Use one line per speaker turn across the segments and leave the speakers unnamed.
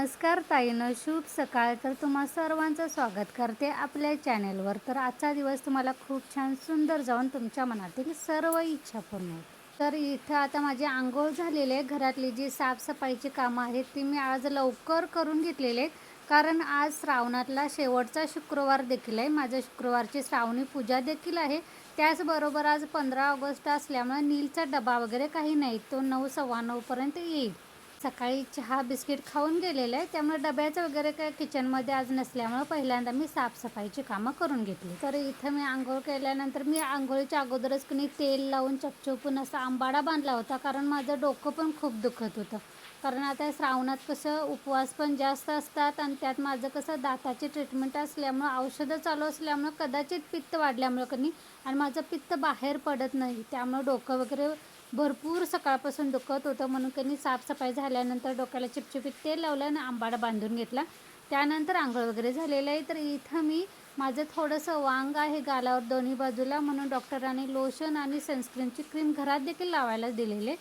नमस्कार ताईनं शुभ सकाळ. तर तुम्हा सर्वांचं स्वागत करते आपल्या चॅनेलवर. तर आजचा दिवस तुम्हाला खूप छान सुंदर जाऊन तुमच्या मनातील सर्व इच्छा पूर्ण तर इथं आता माझे आंघोळ झालेले आहे घरातली जी साफसफाईची कामं आहेत ती मी आज लवकर करून घेतलेले आहेत. कारण आज श्रावणातला शेवटचा शुक्रवार देखील आहे. माझ्या शुक्रवारची श्रावणी पूजा देखील आहे. त्याचबरोबर आज पंधरा ऑगस्ट असल्यामुळे नीलचा डबा वगैरे काही नाही. तो नऊ सव्वा नऊपर्यंत येईल. सकाळी चहा बिस्किट खाऊन गेलेलं आहे. त्यामुळे डब्याचं वगैरे काय किचनमध्ये आज नसल्यामुळे पहिल्यांदा मी साफसफाईची कामं करून घेतली. तर इथं मी आंघोळ केल्यानंतर मी आंघोळीच्या अगोदरच कुणी तेल लावून चपचपून असा आंबाडा बांधला होता. कारण माझं डोकं पण खूप दुखत होतं. कारण आता श्रावणात कसं उपवास पण जास्त असतात आणि त्यात माझं कसं दाताची ट्रीटमेंट असल्यामुळं औषधं चालू असल्यामुळं कदाचित पित्त वाढल्यामुळं कधी आणि माझं पित्त बाहेर पडत नाही. त्यामुळं डोकं वगैरे भरपूर सकाळपासून दुखत होतं म्हणून त्यांनी साफसफाई झाल्यानंतर डोक्याला चिपचिपीत तेल लावलं आणि आंबाडा बांधून घेतला. त्यानंतर आंघोळ वगैरे झालेलं आहे. तर इथं मी माझं थोडंसं वांग आहे गालावर दोन्ही बाजूला म्हणून डॉक्टरांनी लोशन आणि सनस्क्रीनची क्रीम घरात देखील लावायला दिलेले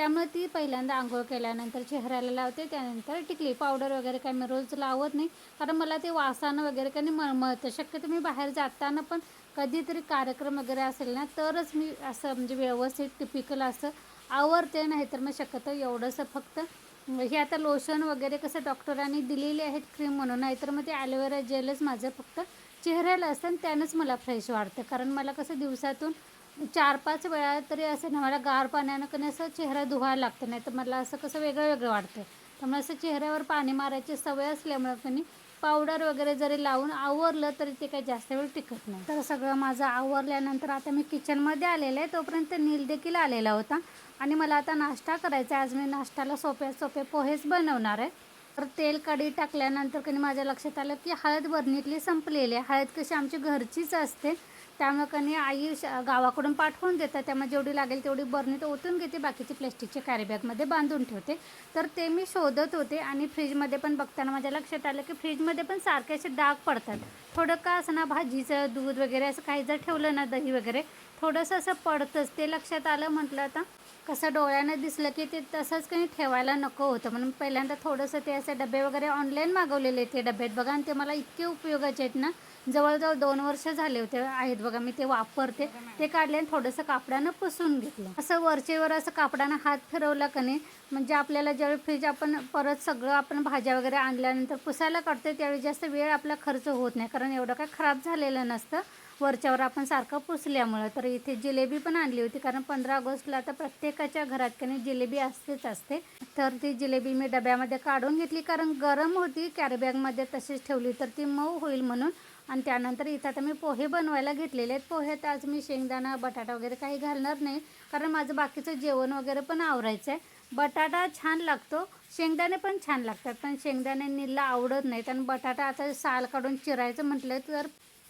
त्यामुळे ती पहिल्यांदा आंघोळ केल्यानंतर चेहऱ्याला लावते त्यानंतर टिकली पावडर वगैरे काय मी रोज लावत नाही. कारण मला ते वासानं वगैरे काही मळमळतं शक्यतो मी बाहेर जाताना पण कधीतरी कार्यक्रम वगैरे असेल ना तरच मी असं म्हणजे व्यवस्थित टिपिकल असं आवडते नाही तर मग शक्यतो एवढंसं फक्त हे आता लोशन वगैरे कसं डॉक्टरांनी दिलेले आहेत क्रीम म्हणून नाहीतर मग ते ॲलोवेरा जेलच माझं फक्त चेहऱ्याला असतं आणि त्यानंच मला फ्रेश वाटतं. कारण मला कसं दिवसातून चार पाच वेळा तरी असं ना मला गार पाण्यानं कधी असं चेहरा धुवायला लागतं. नाही तर मला असं कसं वेगळं वेगळं वाटतं त्यामुळे असं चेहऱ्यावर पाणी मारायची सवय असल्यामुळं कमी पावडर वगैरे जरी लावून आवरलं तरी ते काही जास्त वेळ टिकत नाही. तर सगळं माझं आवरल्यानंतर आता मी किचनमध्ये आलेलं आहे. तोपर्यंत नील देखील आलेला होता. आणि मला आता नाश्ता करायचा आहे. आज मी नाश्त्याला सोप्या सोपे पोहेच बनवणार आहे. तर तेल कढी टाकल्यानंतर कधी माझ्या लक्षात आलं की हळद बरणीतली संपलेली आहे. हळद कशी आमची घरचीच असते. त्यामुळे कधी आई श- गावाकडून पाठवून देतात. त्यामुळे जेवढी लागेल तेवढी बरणीत ओतून घेते. बाकीची प्लॅस्टिकच्या कॅरीबॅगमध्ये बांधून ठेवते. तर ते मी शोधत होते आणि फ्रीजमध्ये पण बघताना माझ्या लक्षात आलं की फ्रीजमध्ये पण सारखे असे डाग पडतात. थोडं का असं ना भाजीचं दूध वगैरे असं काही जर ठेवलं ना दही वगैरे थोडंसं असं पडतंच. ते लक्षात आलं म्हटलं आता कसं डोळ्यानं दिसलं की ते तसंच काही ठेवायला नको होतं. म्हणून पहिल्यांदा थोडंसं ते असे डबे वगैरे ऑनलाईन मागवलेले ते डब्यात बघा आणि ते मला इतके उपयोगाचे आहेत ना. जवळजवळ दोन वर्ष झाले होते आहेत बघा मी ते वापरते. ते काढले आणि थोडंसं कापडानं पुसून घेतलं. असं वरचेवर असं कापडानं हात फिरवला का नाही म्हणजे आपल्याला ज्यावेळी फ्रीज आपण परत सगळं आपण भाज्या वगैरे आणल्यानंतर पुसायला काढतो त्यावेळी जास्त वेळ आपला खर्च होत नाही. कारण एवढं काय खराब झालेलं नसतं. वरच्यावर आपण सारखं पुसल्यामुळं. तर इथे जिलेबी पण आणली होती कारण पंधरा ऑगस्टला तर प्रत्येकाच्या घरात काही जिलेबी असतेच असते. तर ती जिलेबी मी डब्यामध्ये काढून घेतली कारण गरम होती कॅरीबॅगमध्ये तशीच ठेवली तर ती मऊ होईल म्हणून. आणि त्यानंतर इथं आता मी पोहे बनवायला घेतलेले आहेत. पोह्यात आज मी शेंगदाणा बटाटा वगैरे काही घालणार नाही कारण माझं बाकीचं जेवण वगैरे पण आवरायचं आहे बटाटा छान लागतो शेंगदाणे पण छान लागतात पण शेंगदाणे नीला आवडत नाहीत. आणि बटाटा आता साल काढून चिरायचं म्हटलं तर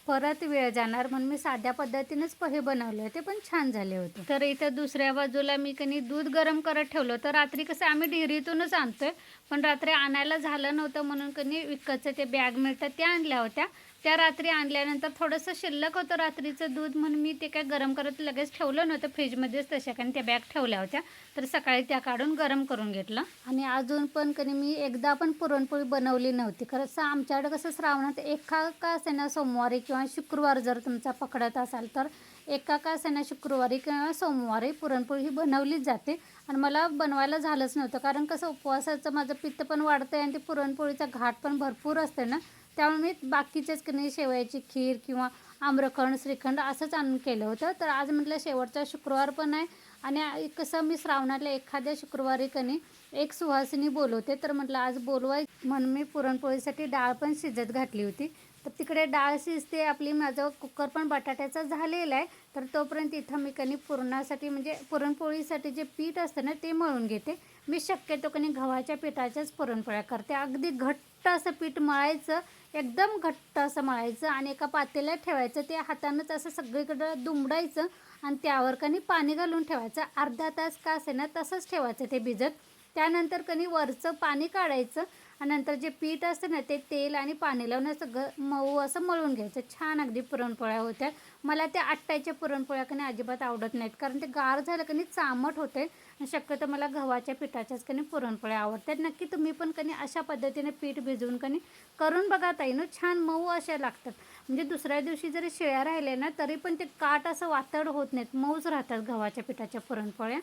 परत वेळ जाणार म्हणून मी साध्या पद्धतीनेच पोहे बनवले होते पण छान झाले होते. तर इथं दुसऱ्या बाजूला मी कनी दूध गरम करत ठेवलं तर रात्री कसं आम्ही डेअरीतूनच आणतोय पण रात्री आणायला झालं नव्हतं म्हणून कनी विकतचं ते बॅग मिळतात त्या आणल्या होत्या. त्या रात्री आणल्यानंतर थोडंसं शिल्लक होतं रात्रीचं दूध म्हणून मी ते काय गरम करत लगेच ठेवलं नव्हतं फ्रीजमध्येच तशा कारण त्या बॅग ठेवल्या होत्या. तर सकाळी त्या काढून गरम करून घेतलं. आणि अजून पण कधी मी एकदा पण पुरणपोळी बनवली नव्हती. खरंच आमच्याकडे कसं श्रावणात एका का असेना सोमवारी किंवा शुक्रवार जर तुमचा पकडत असाल तर एका का असेना शुक्रवारी किंवा सोमवारी पुरणपोळी ही बनवलीच जाते. आणि मला बनवायला झालंच नव्हतं कारण कसं उपवासाचं माझं पित्त पण वाढतं आहे आणि ते पुरणपोळीचा घाट पण भरपूर असते ना. त्यामुळे मी बाकीचेच की नाही शेवयाची खीर किंवा आम्रखंड श्रीखंड असंच आणून केलं होतं. तर आज म्हटलं शेवटचा शुक्रवार पण आहे. आणि कसं मी श्रावणातल्या एखाद्या शुक्रवारी कनी एक सुहासिनी बोलवते. तर म्हटलं आज बोलवाय म्हणून मी पुरणपोळीसाठी डाळ पण शिजत घातली होती. तर तिकडे डाळ शिजते आपली. माझं कुकर पण बटाट्याचा झालेला आहे. तर तोपर्यंत इथं मी कनी पुरणासाठी म्हणजे पुरणपोळीसाठी जे पीठ असतं ना ते मळून घेते. मी शक्यतो कनी गव्हाच्या पिठाच्याच पुरणपोळ्या करते. अगदी घट्ट असं पीठ मळायचं एकदम घट्ट असं मळायचं आणि एका पातेल्यात ठेवायचं. ते हातानंच असं सगळीकडं दुमडायचं आणि त्यावर कनी पाणी घालून ठेवायचं. अर्धा तास का असे ना तसंच ठेवायचं ते भिजत. त्यानंतर कनी वरचं पाणी काढायचं आणि नंतर जे पीठ असतं ना ते तेल आणि पाणी लावून असं ग मऊ असं मळून घ्यायचं. छान अगदी पुरणपोळ्या होत्या. मला त्या आट्ट्याच्या पुरणपोळ्या कणी अजिबात आवडत नाहीत. कारण ते गार झालं कणी नाही चामट होते शक्यतो मला गव्हाच्या पिठाच्याच कणी पुरणपोळ्या आवडतात. नक्की तुम्ही पण कणी अशा पद्धतीने पीठ भिजवून कणी करून बघा ताई. ना छान मऊ अशा लागतात. म्हणजे दुसऱ्या दिवशी जरी शिळ्या राहिल्या ना तरी पण ते काट असं वातड होत नाहीत. मऊच राहतात गव्हाच्या पिठाच्या पुरणपोळ्या.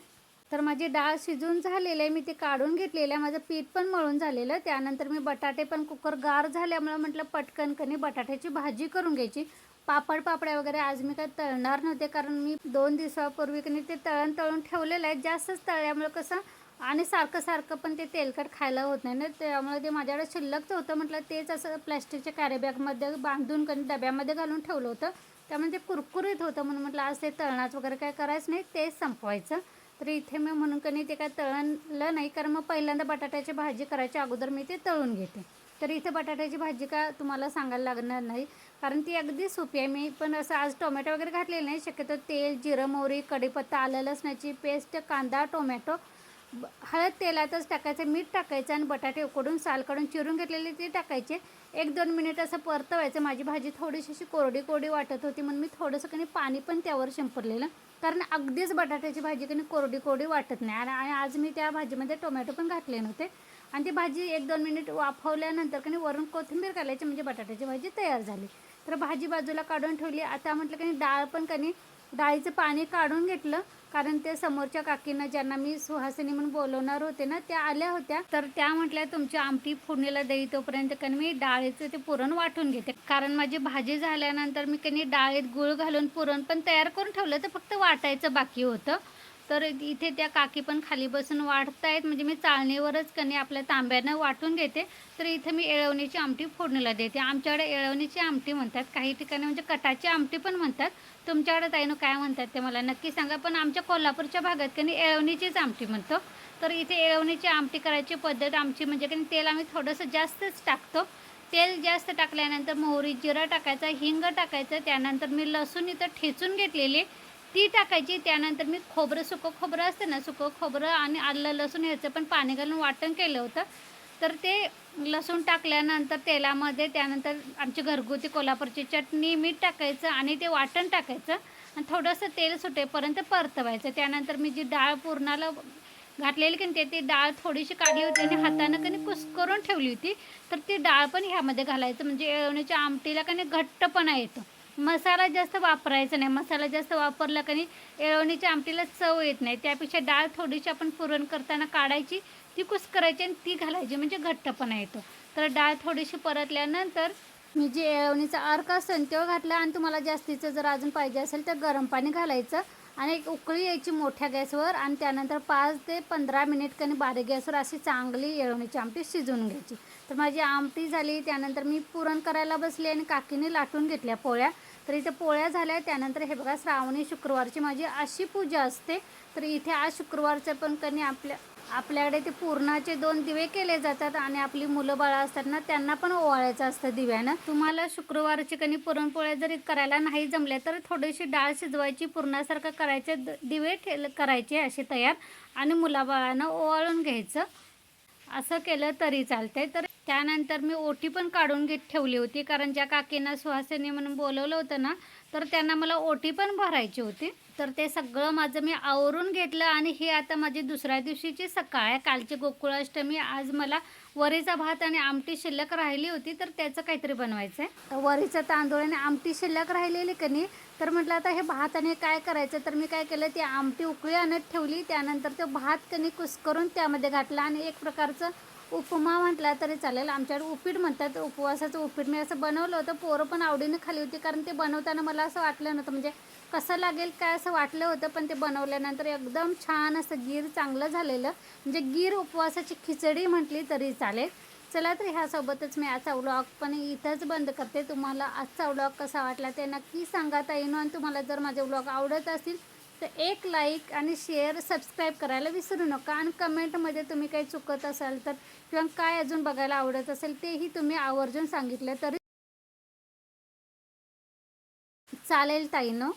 तर माझी डाळ शिजून झालेली आहे. मी ते काढून घेतलेलं आहे. माझं पीठ पण मळून झालेलं त्यानंतर मी बटाटे पण कुकर गार झाल्यामुळं म्हटलं पटकन कणी बटाट्याची भाजी करून घ्यायची. पापड पापड्या वगैरे आज मी काय तळणार नव्हते कारण मी दोन दिवसापूर्वी की ते तळण तळून ठेवलेलं आहे. जास्तच तळल्यामुळे कसं आणि सारखं सारखं पण ते तेलकट खायला होत नाही ना त्यामुळे ते माझ्याकडे शिल्लकच होतं म्हटलं तेच असं प्लॅस्टिकच्या कॅरीबॅगमध्ये बांधून कणी डब्यामध्ये घालून ठेवलं होतं. त्यामुळे ते कुरकुरीत होतं म्हणून म्हटलं आज ते तळणाच वगैरे काय करायचं नाही तेच संपवायचं. तर इथे मी म्हणून कधी ते काय तळणलं नाही कारण मग पहिल्यांदा बटाट्याची भाजी करायच्या अगोदर मी ते तळून घेते. तर इथे बटाट्याची भाजी का तुम्हाला सांगायला लागणार नाही. कारण ती अगदी सोपी आहे. मी पण असं आज टोमॅटो वगैरे घातलेलं नाही शक्यतो तेल जिरं मोहरी कढीपत्ता आलं लसणाची पेस्ट कांदा टोमॅटो ब- हळद तेलातच टाकायचं मीठ टाकायचं आणि बटाटे उकडून साल काढून चिरून घेतलेले ते टाकायचे. एक दोन मिनिट असं परतवायचं. माझी भाजी थोडीशी अशी कोरडी कोरडी वाटत होती म्हणून मी थोडंसं कणी पाणी पण त्यावर शिंपडलेलं. कारण अगदीच बटाट्याची भाजी कणी कोरडी कोरडी वाटत नाही. आणि आणि आज मी त्या भाजीमध्ये टोमॅटो पण घातले नव्हते. आणि ती भाजी एक दोन मिनिट वाफवल्यानंतर कणी वरून कोथिंबीर घालायची. म्हणजे बटाट्याची भाजी तयार झाली. तर भाजी बाजूला काढून ठेवली. आता म्हटलं की डाळ पण कणी डाळीचं पाणी काढून घेतलं. कारण त्या समोरच्या काकींना ज्यांना मी सुहासिनी म्हणून बोलवणार होते ना त्या आल्या होत्या. तर त्या म्हटल्या तुमची आमटी फोडणीला देई तोपर्यंत कारण मी डाळीचं ते पुरण वाटून घेते. कारण माझी भाजी झाल्यानंतर मी कणी डाळीत गुळ घालून पुरण पण तयार करून ठेवलं. तर फक्त वाटायचं बाकी होतं. तर इथे त्या काकी पण खाली बसून वाढतायत. म्हणजे मी चाळणीवरच कणी आपल्या तांब्यानं वाटून घेते. तर इथे मी येळवणीची आमटी फोडणीला देते. आमच्याकडे येळवणीची आमटी म्हणतात. काही ठिकाणी म्हणजे कटाची आमटी पण म्हणतात. तुमच्याकडे ताईनं काय म्हणतात ते मला नक्की सांगा. पण आमच्या कोल्हापूरच्या भागात कणी येळवणीचीच आमटी म्हणतो. तर इथे येळवणीची आमटी करायची पद्धत आमची म्हणजे की तेल आम्ही थोडंसं जास्तच टाकतो. तेल जास्त टाकल्यानंतर मोहरी जिरा टाकायचा हिंग टाकायचं. त्यानंतर मी लसूण इथं ठेचून घेतलेली. ती टाकायची त्यानंतर मी खोबरं सुकं खोबरं असतं ना सुकं खोबरं आणि आलं लसूण ह्याचं पण पाणी घालून वाटण केलं होतं. तर ते लसूण टाकल्यानंतर तेलामध्ये त्यानंतर आमची घरगुती कोल्हापूरची चटणी मीठ टाकायचं आणि ते वाटण टाकायचं. आणि थोडंसं तेल सुटेपर्यंत परतवायचं. त्यानंतर मी जी डाळ पूर्णाला घातलेली की नाही ते ती डाळ थोडीशी काढली होती आणि हातानं कधी कुस्करून ठेवली होती. तर ती डाळ पण ह्यामध्ये घालायचं. म्हणजे येवण्याच्या आमटीला कधी घट्टपणा येतो. मसाला जास्त वापरायचा नाही. मसाला जास्त वापरला का एळवणीच्या येळवणीच्या आमटीला चव येत नाही. त्यापेक्षा डाळ थोडीशी आपण पुरण करताना काढायची ती कुस्करायची आणि ती घालायची. म्हणजे घट्टपणा येतो. तर डाळ थोडीशी परतल्यानंतर मी जे येळवणीचा अर्क असेल तो घातला आणि तुम्हाला जास्तीचं जर अजून पाहिजे असेल तर गरम पाणी घालायचं आणि एक उकळी यायची मोठ्या गॅसवर आणि त्यानंतर पाच ते पंधरा मिनिट कनी बारीक गॅसवर अशी चांगली येळवणीची आमटी शिजवून घ्यायची. तर माझी आमटी झाली. त्यानंतर मी पुरण करायला बसली आणि काकीने लाटून घेतल्या पोळ्या. तर इथे पोळ्या झाल्या त्यानंतर हे बघा श्रावणी शुक्रवारची माझी अशी पूजा असते. तर इथे आज शुक्रवारचं पण कणी आपल्या आपल्याकडे ते पूर्णाचे दोन दिवे केले जातात आणि आपली मुलं बाळं असतात ना त्यांना पण ओवाळायचं असतं दिव्यानं. तुम्हाला शुक्रवारची कणी पुरणपोळ्या जरी करायला नाही जमल्या तर थोडीशी डाळ शिजवायची पूर्णासारखं करायचे द- दिवे ठेल करायचे असे तयार. आणि मुलाबाळानं ओवाळून घ्यायचं. असं केलं तरी चालतंय. तर त्यानंतर मी ओटी पण काढून घेत ठेवली होती कारण ज्या काकींना सुहासिनी म्हणून बोलवलं होतं ना तर त्यांना मला ओटी पण भरायची होती. तर ते सगळं माझं मी आवरून घेतलं आणि हे आता माझी दुसऱ्या दिवशीची सकाळ आहे. कालची गोकुळाष्टमी आज मला वरीचा भात आणि आमटी शिल्लक राहिली होती तर त्याचं काहीतरी बनवायचं आहे. वरीचा तांदूळ आणि आमटी शिल्लक राहिलेली की नाही तर म्हटलं आता हे भात आणि काय करायचं? तर मी काय केलं ती आमटी उकळी आणत ठेवली. त्यानंतर तो भात कणी कुस्करून त्यामध्ये घातला आणि एक प्रकारचं उपमा म्हटला तरी चालेल. आमच्याकडे उपीट म्हणतात उपवासाचं उपीट. मी असं बनवलं होतं पोरं पण आवडीने खाली होती कारण ते बनवताना मला असं वाटलं नव्हतं. म्हणजे कसं लागेल काय असं वाटलं होतं पण ते बनवल्यानंतर एकदम छान असं गीर चांगलं झालेलं. म्हणजे गीर उपवासाची खिचडी म्हटली तरी चालेल. चला तर ह्यासोबतच मी आजचा व्लॉग पण इथंच बंद करते. तुम्हाला आजचा व्लॉग कसा वाटला ते नक्की सांगा ताईनो. आणि तुम्हाला जर माझे व्लॉग आवडत असतील तर एक लाईक आणि शेअर सबस्क्राईब करायला विसरू नका. आणि कमेंटमध्ये तुम्ही काही चुकत असाल तर किंवा काय अजून बघायला आवडत असेल तेही तुम्ही आवर्जून सांगितलं तरी चालेल ताईनो